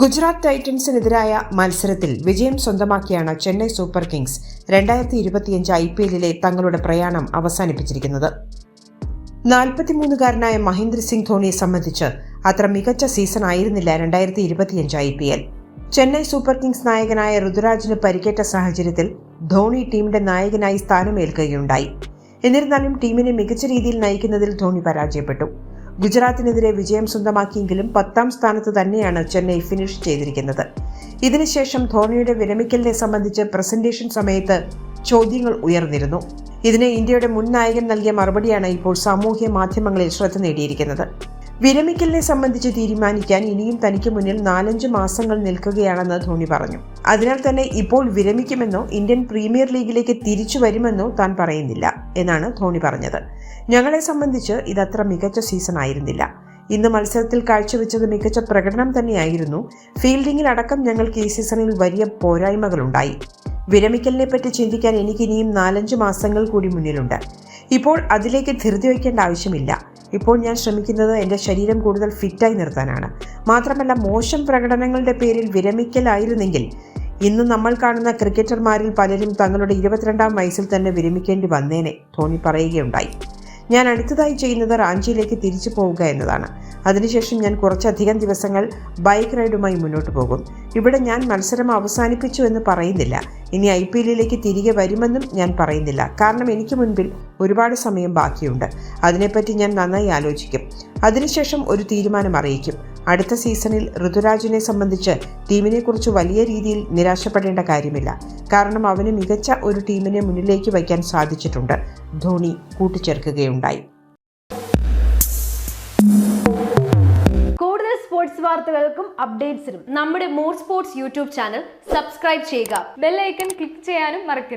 ഗുജറാത്ത് ടൈറ്റൻസിനെതിരായ മത്സരത്തിൽ വിജയം സ്വന്തമാക്കിയാണ് Chennai super Kings രണ്ടായിരത്തി ഇരുപത്തിയഞ്ച് ഐ പി എല്ലിലെ തങ്ങളുടെ പ്രയാണം അവസാനിപ്പിച്ചിരിക്കുന്നത്. നാൽപ്പത്തിമൂന്നുകാരനായ മഹേന്ദ്ര സിംഗ് ധോണിയെ സംബന്ധിച്ച് അത്ര മികച്ച സീസൺ ആയിരുന്നില്ല രണ്ടായിരത്തി ഇരുപത്തിയഞ്ച് I P L. Chennai super kings നായകനായ ഋതുരാജിന് പരിക്കേറ്റ സാഹചര്യത്തിൽ ധോണി ടീമിന്റെ നായകനായി സ്ഥാനമേൽക്കുകയുണ്ടായി. എന്നിരുന്നാലും ടീമിനെ മികച്ച രീതിയിൽ നയിക്കുന്നതിൽ ധോണി പരാജയപ്പെട്ടു. ഗുജറാത്തിനെതിരെ വിജയം സ്വന്തമാക്കിയെങ്കിലും പത്താം സ്ഥാനത്ത് തന്നെയാണ് ചെന്നൈ ഫിനിഷ് ചെയ്തിരിക്കുന്നത്. ഇതിനുശേഷം ധോണിയുടെ വിരമിക്കലിനെ സംബന്ധിച്ച് പ്രസന്റേഷൻ സമയത്ത് ചോദ്യങ്ങൾ ഉയർന്നിരുന്നു. ഇതിന് ഇന്ത്യയുടെ മുൻ നായകൻ നൽകിയ മറുപടിയാണ് ഇപ്പോൾ സാമൂഹ്യ മാധ്യമങ്ങളിൽ ശ്രദ്ധ നേടിയിരിക്കുന്നത്. വിരമിക്കലിനെ സംബന്ധിച്ച് തീരുമാനിക്കാൻ ഇനിയും തനിക്ക് മുന്നിൽ നാലഞ്ച് മാസങ്ങൾ നിൽക്കുകയാണെന്ന് ധോണി പറഞ്ഞു. അതിനാൽ തന്നെ ഇപ്പോൾ വിരമിക്കുമെന്നോ ഇന്ത്യൻ പ്രീമിയർ ലീഗിലേക്ക് തിരിച്ചു വരുമെന്നോ താൻ പറയുന്നില്ല എന്നാണ് ധോണി പറഞ്ഞത്. ഞങ്ങളെ സംബന്ധിച്ച് ഇതത്ര മികച്ച സീസൺ ആയിരുന്നില്ല. ഇന്ന് മത്സരത്തിൽ കാഴ്ചവെച്ചത് മികച്ച പ്രകടനം തന്നെയായിരുന്നു. ഫീൽഡിംഗിൽ അടക്കം ഞങ്ങൾക്ക് ഈ സീസണിൽ വലിയ പോരായ്മകളുണ്ടായി. വിരമിക്കലിനെ പറ്റി ചിന്തിക്കാൻ എനിക്കിനിയും നാലഞ്ച് മാസങ്ങൾ കൂടി മുന്നിലുണ്ട്. ഇപ്പോൾ അതിലേക്ക് ധൃതി വയ്ക്കേണ്ട ആവശ്യമില്ല. ഇപ്പോൾ ഞാൻ ശ്രമിക്കുന്നത് എന്റെ ശരീരം കൂടുതൽ ഫിറ്റായി നിർത്താനാണ്. മാത്രമല്ല മോശം പ്രകടനങ്ങളുടെ പേരിൽ വിരമിക്കലായിരുന്നെങ്കിൽ ഇന്ന് നമ്മൾ കാണുന്ന ക്രിക്കറ്റർമാരിൽ പലരും തങ്ങളുടെ ഇരുപത്തിരണ്ടാം വയസ്സിൽ തന്നെ വിരമിക്കേണ്ടി വന്നേനെ ധോണി പറയുകയുണ്ടായി. ഞാൻ അടുത്തതായി ചെയ്യുന്നത് റാഞ്ചിയിലേക്ക് തിരിച്ചു പോവുക എന്നതാണ്. അതിനുശേഷം ഞാൻ കുറച്ചധികം ദിവസങ്ങൾ ബൈക്ക് റൈഡുമായി മുന്നോട്ട് പോകും. ഇവിടെ ഞാൻ മത്സരം അവസാനിപ്പിച്ചു എന്ന് പറയുന്നില്ല. ഇനി ഐ പി എല്ലിലേക്ക് തിരികെ വരുമെന്നും ഞാൻ പറയുന്നില്ല. കാരണം എനിക്ക് മുൻപിൽ ഒരുപാട് സമയം ബാക്കിയുണ്ട്. അതിനെപ്പറ്റി ഞാൻ നന്നായി ആലോചിക്കും. അതിനുശേഷം ഒരു തീരുമാനം അറിയിക്കും. അടുത്ത സീസണിൽ ഋതുരാജിനെ സംബന്ധിച്ച് ടീമിനെക്കുറിച്ച് വലിയ രീതിയിൽ നിരാശപ്പെടേണ്ട കാര്യമില്ല. കാരണം അവന് മികച്ച ഒരു ടീമിനെ മുന്നിലേക്ക് വയ്ക്കാൻ സാധിച്ചിട്ടുണ്ട്. ധോണി കൂട്ടിച്ചേർക്കുകയുണ്ടായി. കൂടുതൽ സ്പോർട്സ് വാർത്തകൾക്കും അപ്ഡേറ്റ്സിനും നമ്മുടെ more sports YouTube channel subscribe ചെയ്യുക. ബെല്ലൈക്കൺ ക്ലിക്ക് ചെയ്യാനും മറക്കരുത്.